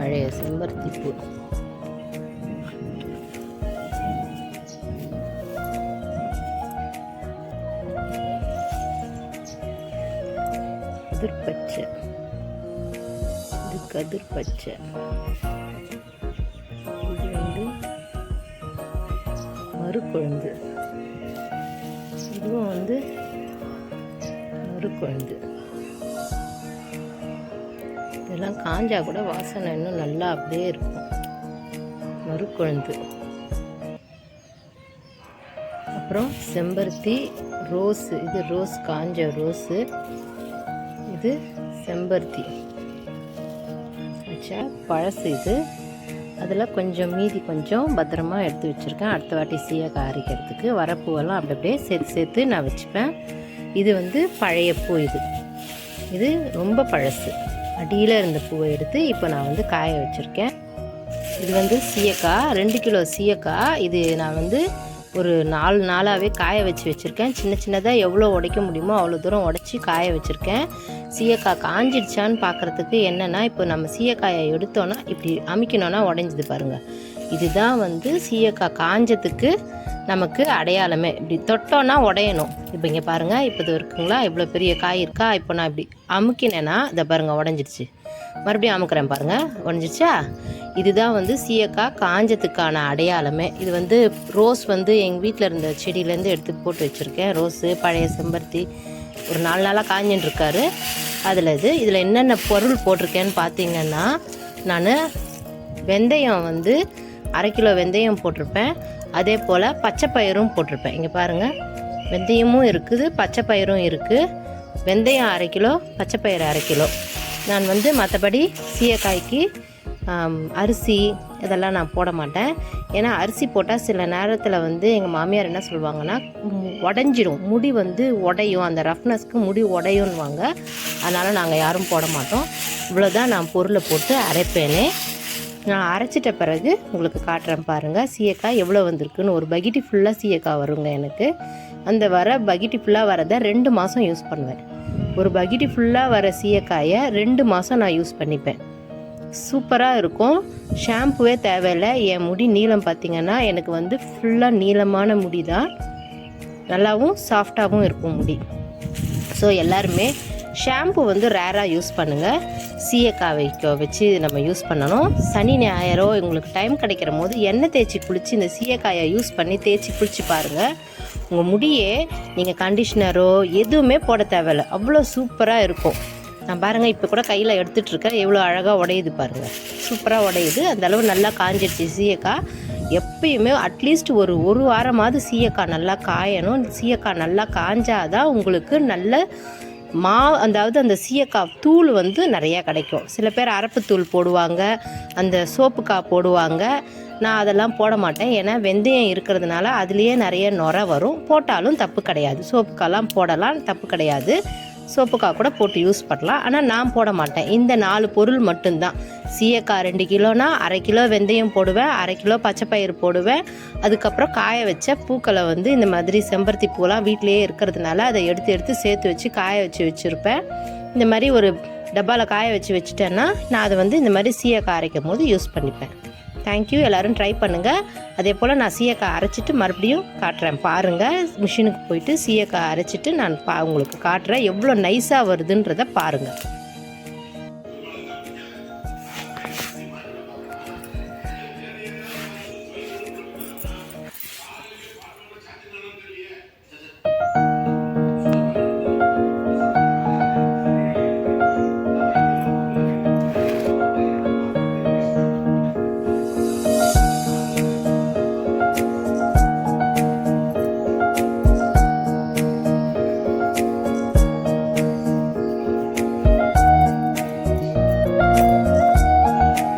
பழைய செம்பருத்தி பூ. இது கதிர்பச்சை. இது வந்து மறுக்குழந்து இதுவும் வந்து மறுக்குழந்து இதெல்லாம் காஞ்சா கூட வாசனை இன்னும் நல்லா அப்படியே இருக்கும். மறுக்குழந்து. அப்புறம் செம்பருத்தி ரோஸு. இது ரோஸ் காஞ்ச ரோஸு. இது செம்பருத்தி. வச்சா பழசு இது. அதில் கொஞ்சம் மீதி கொஞ்சம் பத்திரமா எடுத்து வச்சுருக்கேன். அடுத்த வாட்டி சீயக்காய் அரைக்கிறதுக்கு. வரப்பூவெல்லாம் அப்படி அப்படியே சேர்த்து சேர்த்து நான் வச்சுப்பேன். இது வந்து பழைய பூ இது. இது ரொம்ப பழசு. அடியில் இருந்த பூவை எடுத்து இப்போ நான் வந்து காய வச்சுருக்கேன். இது வந்து சீயக்காய் ரெண்டு கிலோ சீயக்காய். இது நான் வந்து ஒரு நாலு நாளாகவே காய வச்சு வச்சுருக்கேன். சின்ன சின்னதாக எவ்வளோ உடைக்க முடியுமோ அவ்வளோ தூரம் உடச்சி காய வச்சுருக்கேன். சீயக்காய் காஞ்சிடுச்சான்னு பார்க்குறதுக்கு என்னென்னா இப்போ நம்ம சீயக்காயை எடுத்தோன்னா இப்படி அமைக்கணும்னா உடஞ்சிது பாருங்கள் இதுதான் வந்து சீயக்காய் காஞ்சதுக்கு நமக்கு அடையாளமே. இப்படி தொட்டோன்னா உடையணும். இப்போ இங்கே பாருங்கள் இப்போ இது இருக்குங்களா? இவ்வளோ பெரிய காய் இருக்கா? இப்போ நான் இப்படி அமுக்கினேன்னா இதை பாருங்கள் உடஞ்சிடுச்சு மறுபடியும் அமுக்கிறேன் பாருங்கள் உடஞ்சிடுச்சா இதுதான் வந்து சீயக்காய் காஞ்சத்துக்கான அடையாளமே. இது வந்து ரோஸ் வந்து எங்கள் வீட்டில் இருந்த செடியிலேருந்து எடுத்து போட்டு வச்சுருக்கேன். ரோஸு பழைய செம்பருத்தி ஒரு நாலு நாளாக காஞ்சின்னு அதில் இது இதில் என்னென்ன பொருள் போட்டிருக்கேன்னு பார்த்தீங்கன்னா நான் வெந்தயம் வந்து அரை கிலோ வெந்தயம் போட்டிருப்பேன். அதே போல் பச்சை பயிரும் போட்டிருப்பேன். இங்கே பாருங்கள் வெந்தயமும் இருக்குது பச்சை பயிரும் இருக்குது வெந்தயம் அரை கிலோ பச்சை பயிறு அரை கிலோ. நான் வந்து மற்றபடி சீயக்காய்க்கு அரிசி இதெல்லாம் நான் போட மாட்டேன். ஏன்னா அரிசி போட்டால் சில நேரத்தில் வந்து எங்கள் மாமியார் என்ன சொல்லுவாங்கன்னா உடஞ்சிடும் முடி வந்து உடையும். அந்த ரஃப்னஸ்க்கு முடி உடையும்வாங்க அதனால் நாங்கள் யாரும் போட மாட்டோம். இவ்வளோதான் நான் பொருளை போட்டு அரைப்பேனே. நான் அரைச்சிட்ட பிறகு உங்களுக்கு காட்டுறேன் பாருங்கள் சீயக்காய் எவ்வளோ வந்திருக்குன்னு. ஒரு பக்கெட்டு ஃபுல்லாக சீயக்காய் வருங்க எனக்கு. அந்த வர பக்கெட்டு ஃபுல்லாக வரதை ரெண்டு மாதம் யூஸ் பண்ணுவேன். ஒரு பக்கெட்டு ஃபுல்லாக வர சீயக்காயை ரெண்டு மாதம் நான் யூஸ் பண்ணிப்பேன். சூப்பராக இருக்கும். ஷாம்புவே தேவையில்லை. என் முடி நீளம் பார்த்தீங்கன்னா எனக்கு வந்து ஃபுல்லாக நீளமான முடி தான் நல்லாவும் சாஃப்டாகவும் இருக்கும் முடி. ஸோ எல்லாருமே ஷாம்பு வந்து ரேராக யூஸ் பண்ணுங்கள் சீயக்காய் வைக்க வச்சு நம்ம யூஸ் பண்ணணும். சனி ஞாயிறோ உங்களுக்கு டைம் கிடைக்கிற போது எண்ணெய் தேய்ச்சி குளித்து இந்த சீயக்காயை யூஸ் பண்ணி தேய்ச்சி குளிச்சு பாருங்கள் உங்கள் முடியே நீங்கள் கண்டிஷ்னரோ எதுவுமே போட தேவையில்ல. அவ்வளோ சூப்பராக இருக்கும். நான் பாருங்கள் இப்போ கூட கையில் எடுத்துகிட்டு இருக்கேன். எவ்வளோ அழகாக உடையுது பாருங்கள் சூப்பராக உடையுது. அந்தளவு நல்லா காஞ்சிடுச்சு சீயக்காய் எப்பயுமே அட்லீஸ்ட் ஒரு ஒரு வாரமாவது சீயக்காய் நல்லா காயணும். சீயக்காய் நல்லா காஞ்சாதான் உங்களுக்கு நல்ல மா அதாவது அந்த சீயக்காய் தூள் வந்து நிறையா கிடைக்கும். சில பேர் அரப்பு தூள் போடுவாங்க அந்த சோப்புக்காய் போடுவாங்க. நான் அதெல்லாம் போட மாட்டேன். ஏன்னா வெந்தயம் இருக்கிறதுனால அதுலேயே நிறைய நுர வரும். போட்டாலும் தப்பு கிடையாது. சோப்புக்காலாம் போடலாம் தப்பு கிடையாது. சோப்புக்காய் கூட போட்டு யூஸ் பண்ணலாம். ஆனால் நான் போட மாட்டேன். இந்த நாலு பொருள் மட்டும்தான். சீயக்காய் ரெண்டு கிலோனா அரை கிலோ வெந்தயம் போடுவேன் அரை கிலோ பச்சைப்பயிறு போடுவேன். அதுக்கப்புறம் காய வச்ச பூக்களை வந்து இந்த மாதிரி செம்பருத்தி பூலாம் வீட்டிலேயே இருக்கிறதுனால அதை எடுத்து எடுத்து சேர்த்து வச்சு காய வச்சு வச்சுருப்பேன். இந்த மாதிரி ஒரு டப்பாவில் காய வச்சு வச்சுட்டேன்னா நான் அதை வந்து இந்த மாதிரி சீயக்காய் அரைக்கும் போது யூஸ் பண்ணிப்பேன். தேங்க்யூ எல்லோரும் ட்ரை பண்ணுங்கள் அதே போல் நான் சீயக்காய் அரைச்சிட்டு மறுபடியும் காட்டுறேன். பாருங்கள் மிஷினுக்கு போயிட்டு சீயக்காய் அரைச்சிட்டு நான் பா உங்களுக்கு காட்டுறேன். எவ்வளோ நைஸாக வருதுன்றதை பாருங்கள்